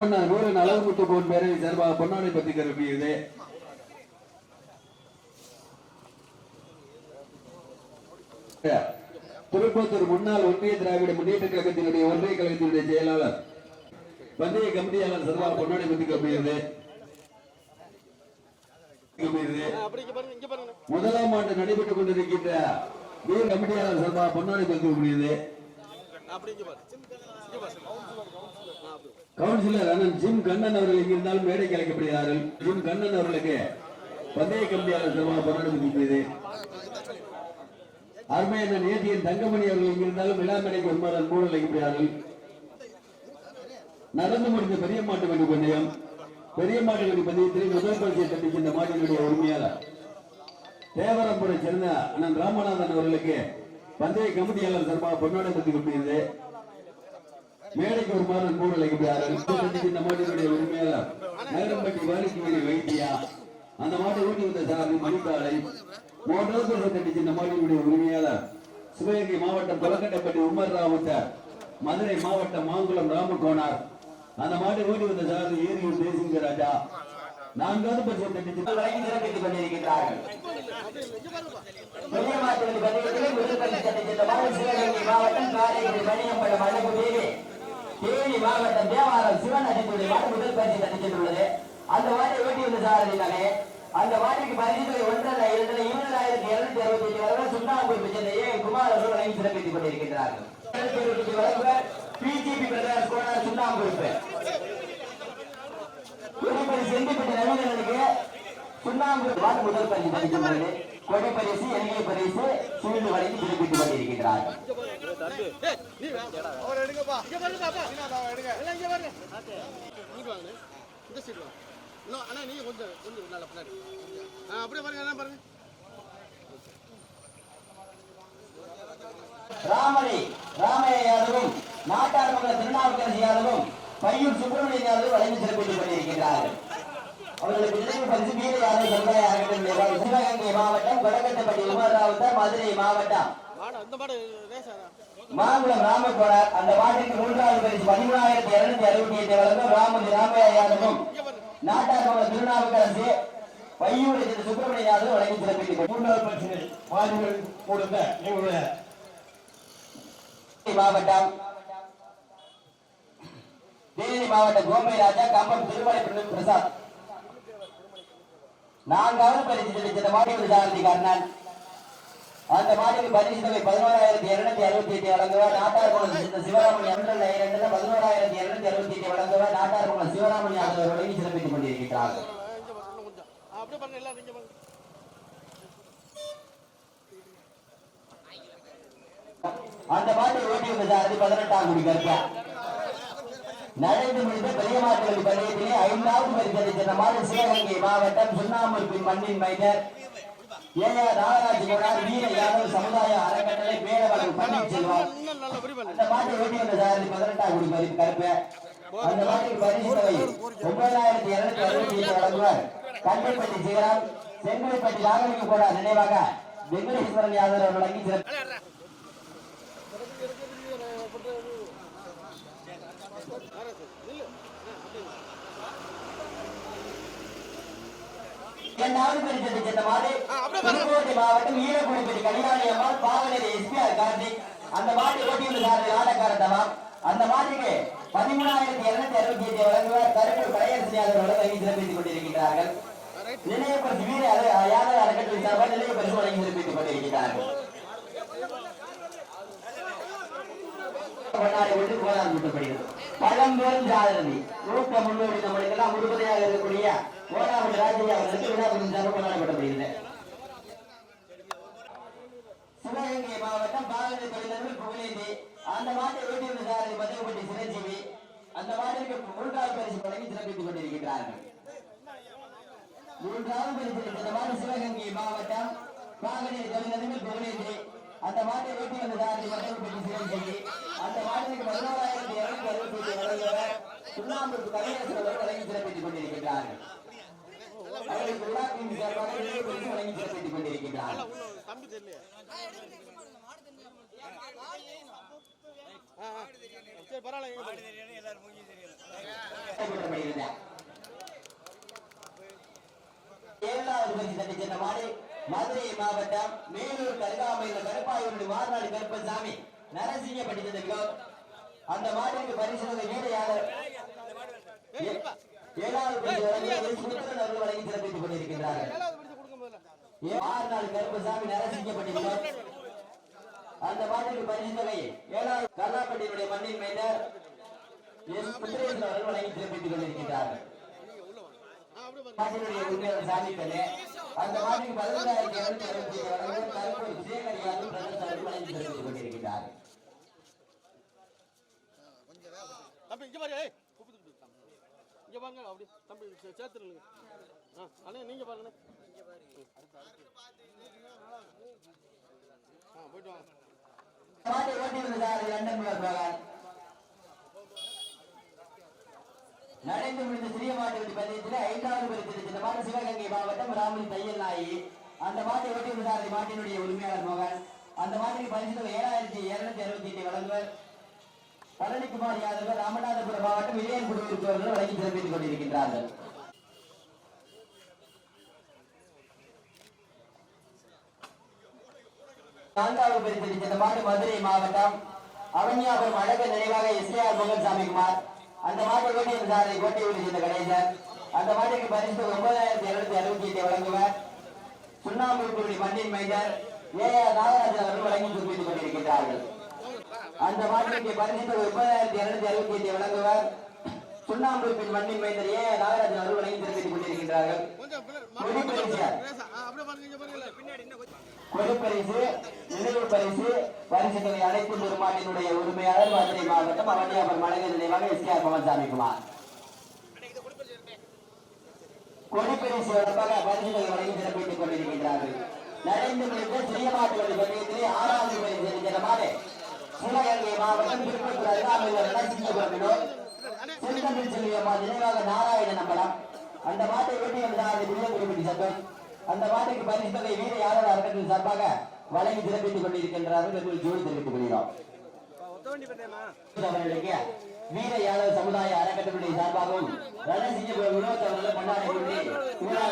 நூறு நலவுமுத்து போன் பேரவை சார்பாக பொன்னாடை பத்தி கருப்பியது திருப்பத்தூர் முன்னாள் ஒன்றிய திராவிட முன்னேற்ற கழகத்தினுடைய ஒன்றிய கழகத்தினுடைய செயலாளர் பந்தய கமிட்டியாளர் சார்பாக பொன்னாடை பத்தி கருப்பியது முதலாம் ஆண்டு நடைபெற்றுக் கொண்டிருக்கின்ற வீர கமிட்டியாளர் சார்பாக பொன்னாடை பத்தி கருப்பியது கவுன்சிலர் அண்ணன் ஜிம் கண்ணன் அவர்கள் இங்கிருந்தாலும் மேடைக்கு அழைக்கப்படுகிறார்கள். ஜிம் கண்ணன் அவர்களுக்கு பந்தய கமிட்டியாளர் சார்பாக பன்னெண்டு பத்தி அருமையான நேத்தியன் தங்கமணி அவர்கள் இங்கிருந்தாலும் விழா மேடைக்கு ஒன்பது மூணு அழைக்கப்படுகிறார்கள். நடந்து முடிந்த பெரிய மாட்டு வண்டி பந்தயம் பெரிய மாட்டு வண்டி பந்தயத்தில் முதல் பரிசை தட்டிச்சு இந்த மாட்டினுடைய உரிமையாளர் தேவரம்புரை சேர்ந்த அண்ணன் ராமநாதன் அவர்களுக்கு பந்தய கமிட்டியாளர் சார்பாக பொன்னாடை பற்றி கொண்டிருந்தேன் மேடைக்கு ஒரு மாதம் கூட அழைக்கப்படுகிறார்கள் இந்த மாட்டினுடைய உரிமையாளர் நகரம்பட்டி வாலிக்கு வைத்தியா அந்த மாட்டை ஊட்டி வந்த சாரதி மணிக்காலை மூன்றாவது பரிசை இந்த மாட்டினுடைய உரிமையாளர் சிவகங்கை மாவட்டம் தொலக்கட்டப்பட்டி உமர் ராவுத்த மதுரை மாவட்டம் மாங்குளம் ராமகோனார் அந்த மாட்டை ஊட்டி வந்த சாரதி ஏரியூர் தேசிங்க ராஜா. நான்காவது பட்சம் தட்டிச்சு வழங்கி சிறப்பித்துக் கொண்டிருக்கின்றார்கள். மாவட்டம் காரைக்குடி மணியம்பலம் அழகு தேனி மாவட்டம் தேவாரம் சிவன் அடிக்கூடிய மாடு முதல் பரிசு தட்டி அந்த மாட்டை ஓட்டி வந்த சாரதினாலே அந்த மாட்டுக்கு பரிசுகளை ஒன்றரை இரண்டரை இருபதாயிரத்தி இருநூத்தி அறுபத்தி எட்டு வரை சுண்ணாம்பூர் சேர்ந்த குமார் அவர்கள் வழங்கி சிறப்பித்துக் கொண்டிருக்கின்றார்கள். பிஜேபி பிஜிபி பிரதேஷ் கோனார் சுண்ணாம்பூர் கொடிப்பரி செந்திப்பட்டி சுண்ணாம்பு வார்டு முதல் பரிசு பரிசுள்ளது கொடி பரிசு எளிய பரிசு சூழ்ந்து வழங்கி குறிப்பிட்டு கொண்டிருக்கிறார் அவர் எடுங்கப்பா நல்ல பாருங்க என்ன பாருங்க ராமணி யாதவும் நாட்டார் மகள் திருநாவுக்கரசு யாதவும் பையூர் சுப்பிரமணியன் யாதவும் வழங்கி சிறப்பித்துக் கொண்டிருக்கிறார்கள் அவர்களுக்கு நினைவு பரிசு சமுதாய அறக்கட்டளை சிவகங்கை மாவட்டம் கொடக்கட்டப்பட்டி உமர் ராவுத்தர் மதுரை மாவட்டம். மாங்குளம் ராமகோடார் அந்த மாட்டிற்கு மூன்றாவது பரிசு பதிமூணாயிரத்தி இருநூத்தி அறுபத்தி எட்டு வழங்கும் ராமதி ராமையா யாதவும் நாட்டார் மகள் திருநாவுக்கரசு பையூர் என்ற சுப்பிரமணிய யாதவ் வழங்கி சிறப்பித்துக் மூன்றாவது பரிசினை மாடுகள் கொடுத்த எங்களுடைய மாவட்டம். தேனி மாவட்டம் கோம்பை ராஜா கம்பம் திருமலை பிரதீப் பிரசாத் நான்காவது பரிசு செலுத்திய மாடி சாரதி கர்ணன் அந்த மாடிக்கு பரிசு தொகை பதினோராயிரத்தி இருநூத்தி அறுபத்தி எட்டு வழங்குவார். நாட்டார் குளம் சிவராமணி சிவராமன் இரண்டு பதினோராயிரத்தி இருநூத்தி அறுபத்தி எட்டு வழங்குவார். நாட்டார் குளம் சிவராமன் யாதவர் வழங்கி சிறப்பித்துக் கொண்டிருக்கிறார்கள். அந்த மாட்டை ஓட்டி வந்த சாரதி பதினெட்டாம் குடி கருப்பா நடந்து முடிந்த பெரிய பள்ளியத்திலே ஐந்தாவது பரிசலை சென்ற மாதிரி சிவகங்கை மாவட்டம் சுண்ணாம்புப்பின் மண்ணின் மைனர் ஏயா நாகராஜ் கோடார் வீர யாதவ் சமுதாய அறக்கட்டளை பேரவளவு பன்னீர்செல்வம். இன்னும் அந்த மாட்டை ஓட்டி வந்த சாரதி பதினெட்டாம் குடி பரி கருப்பு. அந்த மாட்டுக்கு பரிசு தொகை ஒன்பதாயிரத்தி இருநூத்தி அறுபத்தி ஏழு வழங்குவார். கண்டைப்பட்டி சிகரம் செங்கல்பட்டி ராகவிக்கு கோடார் நினைவாக வெங்கடேஸ்வரன் யாதவ் அவர்கள் வழங்கி சிறப்பு பரிசத்தை சென்ற மாடு புதுக்கோட்டை மாவட்டம் ஈரக்குடிப்பட்டி கனியாணி அம்மாள் பாவனரி எஸ்பிஆர் கார்த்திக் அந்த மாட்டை ஓட்டியுள்ள சாரதி ஆடக்காரத்தமா அந்த மாட்டுக்கு பதிமூணாயிரத்தி இருநூத்தி அறுபத்தி எட்டு வழங்குவார். கருப்பூர் கலையரசி அவர்கள் வழங்கி சிறப்பித்துக் கொண்டிருக்கிறார்கள் நிலைய பரிசு வீர யாதவ அறக்கட்டளை சார்பாக நிலைய பரிசு வழங்கி சிறப்பித்துக் கொண்டிருக்கிறார்கள் கொண்டாடி கொண்டு கோலார் பழம்பெரும் ஜாதரதி நூற்ற முன்னோடி நம்மளுக்கு எல்லாம் உறுதுணையாக இருக்கக்கூடிய ஓராவது ராஜையா அவர்களுக்கு விழாவின் குறிச்சாக கொண்டாடப்படப்படுகிறது சிவகங்கை மாவட்டம் பாரதி தொழிலர்கள் புகழேந்தி அந்த மாட்டை ஓட்டியுள்ள சாரதி மதுரைப்பட்டி சிரஞ்சீவி அந்த மாட்டிற்கு மூன்றாவது பரிசு வழங்கி சிறப்பித்துக் கொண்டிருக்கிறார்கள். மூன்றாவது பரிசு இந்த மாடு சிவகங்கை மாவட்டம் பாகனை தொழிலர்கள் புகழேந்தி அந்த மாட்டை வெட்டி வந்த சாரதி மதுரைப்பட்டி சிரஞ்சீவி அந்த மாட்டிற்கு பதினோராயிரத்தி இருநூத்தி அறுபத்தி எட்டு வழங்குவர் சுண்ணாம்புக்கு கலைஞர் அவர்கள் வழங்கி சிறப்பித்துக் கொண்டிருக்கிறார்கள் அவர்களுக்கு விழாவின் சார்பாக நினைவு வழங்கி சிறப்பித்துக் ஏழாவது தட்டி சென்ற மாடு மதுரை மாவட்டம் மேலூர் கருகாமையில் கருப்பாயூர் மாறுநாடு கருப்பசாமி நரசிங்கப்பட்டி அந்த மாட்டிற்கு பரிசீலனை தொகை ஏழாவது சுந்தரன் அவர்கள் வழங்கி சிறப்பித்துக் கொண்டிருக்கின்றார்கள். கருப்பசாமி அந்த மாட்டிற்கு ஏழாவது கல்லாப்பட்டியினுடைய மண்ணின் எஸ். அவர்கள் வழங்கி சிறப்பித்துக் கொண்டிருக்கின்றார்கள். அந்த மாட்டுக்கு பதினெட்டாயிரத்தி இருநூத்தி அறுபத்தி ஏழு கருப்பூர் விஜயகரி யாதவ் வழங்கி தம்பி இங்க பாரு ஏய் கூப்பிட்டு போயிட்டான் இங்க பாருங்க அப்படி தம்பி சேர்த்துருங்க அண்ணே நீங்க பாருங்க ஆ போயிட்டு வாங்க. மாட்டை முடிந்த சிறிய மாட்டு வெட்டி பந்தயத்தில் ஐந்தாவது பரிசு இந்த மாட்டு சிவகங்கை மாவட்டம் ராமலி தையல் நாயி. அந்த மாட்டை ஓட்டியிருந்த சார் மாட்டினுடைய உரிமையாளர் மகன். அந்த மாட்டுக்கு பரிசு தொகை ஏழாயிரத்தி இருநூத்தி அறுபத்தி எட்டு வழங்குவர். பழனிக்குமார் யாதவ் ராமநாதபுரம் மாவட்டம் விஜயன்புரம் இருப்பவர்கள் வழங்கி சிறப்பித்துக் கொண்டிருக்கின்றார்கள். நான்காவது பரிசு இந்த மாடு மதுரை மாவட்டம். அவன்யாபுரம் அழகு நினைவாக எஸ்ஏஆர் மங்கல்சாமி குமார் அந்த மாட்டை கோட்டை சாரை கோட்டை விட்டு சென்ற கணேசன் அந்த மாட்டுக்கு பரிசு ஒன்பதாயிரத்தி இருநூத்தி அறுபத்தி எட்டு வழங்குவர். சுண்ணாம்புக்குடி மண்ணின் மைந்தர் ஏ ஆர் நாகராஜன் அவர்கள் வழங்கி குறிப்பிட்டுக் கொண்டிருக்கின்றார்கள். அந்த மாட்டிற்கு பரிசு ஒன்பதாயிரத்தி இருநூத்தி அறுபத்தி எட்டு வழங்குவர். சுண்ணாம்புப்பின் மண்ணின் மைந்தர் ஏ ஆர் நாகராஜன் அவர்கள் வழங்கி குறிப்பிட்டுக் கொண்டிருக்கின்றார்கள். கொஞ்சம் பரிசு நினைவு பரிசு பரிசு தொகை அனைத்து பெருமாட்டினுடைய உரிமையாளர் மதுரை மாவட்டம் அவனியாபுரம் மனைவி நினைவாக S. K. R Pavansamy Kumar. கொடிப்பரிசு பரிசு வழக்காக பரிசு தொகை வழங்கி சிறப்பித்துக் கொண்டிருக்கின்றார்கள். நடைந்து முடிந்த சிறியமாட்டு மாட்டுவழி பந்தயத்திலே ஆறாவது பரிசு இருக்கிறமாறு சிவகங்கை மாவட்டம் திருப்பத்தூர் அருகாமையில் நரசிங்கபுரம் செந்தமிழ் செல்வியம்மா நினைவாக நாராயண நம்பலம் அந்த மாட்டை வெட்டி வந்தார் வில்லியங்குடிப்பட்டி சட்டம் அந்த மாட்டுக்கு பரிசு தொகை வீர யாரோட அறக்கட்டளை சார்பாக வழங்கி சிறப்பித்துக் கொண்டிருக்கின்றார்கள்? ஜோடி தெரிவித்துக் கொள்கிறோம். வீர யாதவ சமுதாய அறக்கட்டளை சார்பாகவும் ரணசிங்க வினோத் அவர்கள் கொண்டாடி கொண்டு விழா